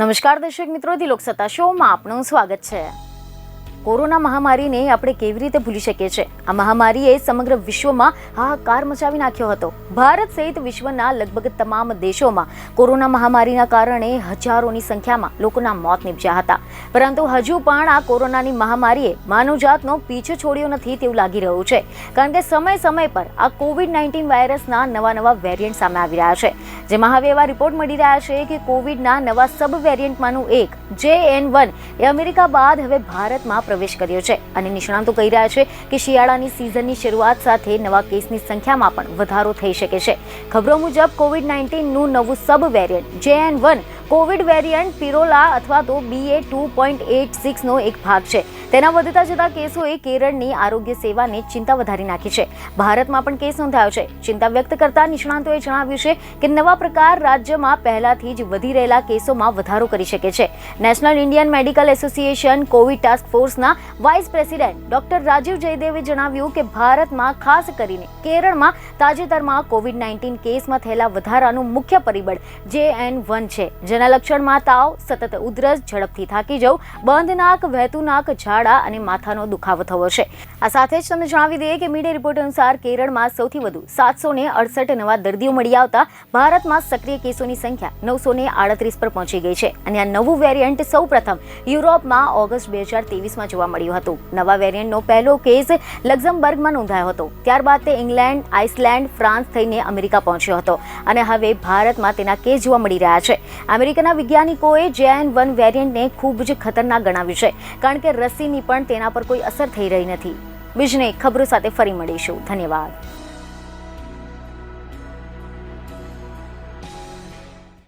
નમસ્કાર દર્શક મિત્રો લોકસત્તા શોમાં આપનું સ્વાગત છે. કોરોના મહામારીને આપણે કેવી રીતે ભૂલી શકીએ છીએ? આ મહામારીએ સમગ્ર વિશ્વમાં હાહાકાર મચાવી નાખ્યો હતો. ભારત સહિત વિશ્વના લગભગ તમામ દેશોમાં કોરોના મહામારીના કારણે હજારોની સંખ્યામાં લોકોના મોત નીપજ્યા હતા. પરંતુ હજુ પણ આ કોરોનાની મહામારીએ માનવજાતનો પીછો છોડ્યો નથી તેવું લાગી રહ્યું છે. કારણ કે સમય સમય પર આ કોવિડ નાઇન્ટીન વાયરસના નવા નવા વેરિયન્ટ સામે આવી રહ્યા છે. જેમાં હવે એવા રિપોર્ટ મળી રહ્યા છે કે કોવિડના નવા સબ વેરિયન્ટમાંનું એક જે એન વન, એ અમેરિકા બાદ હવે ભારતમાં પ્રવેશ કર્યો છે. અને નિષ્ણાતો કહી રહ્યા છે કે શિયાળાની સિઝનની શરૂઆત સાથે નવા કેસની સંખ્યામાં પણ વધારો થઈ શકે છે. ખબરો મુજબ કોવિડ નાઇન્ટીનનું નવું સબ વેરિયન્ટ જે N one covid variant pirola અથવા તો બીએ ટુ પોઈન્ટ એટ સિક્સનો એક ભાગ છે. તેના વધતા જતા કેસોએ કેરળની આરોગ્ય સેવાને ચિંતા વધારી નાખી છે. ભારતમાં પણ કેસ નોંધાયો છે. ચિંતા વ્યક્ત કરતા નિષ્ણાતોએ જણાવ્યું છે કે નવા પ્રકાર રાજ્યમાં પહેલાથી જ વધી રહેલા કેસોમાં વધારો કરી શકે છે. National Indian medical association covid task ફોર્સના વાઇસ પ્રેસિડેન્ટ ડોક્ટર રાજીવ જયદેવે જણાવ્યું કે ભારતમાં ખાસ કરીને કેરળમાં તાજેતરમાં કોવિડ નાઇન્ટીન કેસમાં થયેલા વધારાનું મુખ્ય પરિબળ જે એન વન છે. જેના લક્ષણમાં તાવ, સતત ઉધરસ, ઝડપથી થાકી જવું, બંધ નાક, વહેતું નાક, ઝાડા અને માથાનો દુખાવો થવો છે. આ સાથે જ તમને જણાવી દઈએ કે મીડિયા રિપોર્ટ અનુસાર કેરળમાં સૌથી વધુ સાતસો ને અડસઠ નવા દર્દીઓ મળી આવતા ભારતમાં સક્રિય કેસોની સંખ્યા નવસો ને આડત્રીસ પર પહોંચી ગઈ છે અને આ નવું વેરિયન્ટ સૌ પ્રથમ યુરોપમાં ઓગસ્ટ બે હજાર તેવીસમાં જોવા મળ્યું હતું. નવા વેરિયન્ટનો પહેલો કેસ લક્ઝમબર્ગમાં નોંધાયો હતો. ત્યારબાદ તે ઇંગ્લેન્ડ, આઇસલેન્ડ, ફ્રાન્સ થઈને અમેરિકા પહોંચ્યો હતો અને હવે ભારતમાં તેના કેસ જોવા મળી રહ્યા છે. અમેરિકાના વૈજ્ઞાનિકોએ જેએન વન વેરિયન્ટને ખૂબ જ ખતરનાક ગણાવ્યું છે, કારણ કે રસીની પણ તેના પર કોઈ અસર થઈ રહી નથી. બીજને ખબરો સાથે ફરી મળીશું. ધન્યવાદ.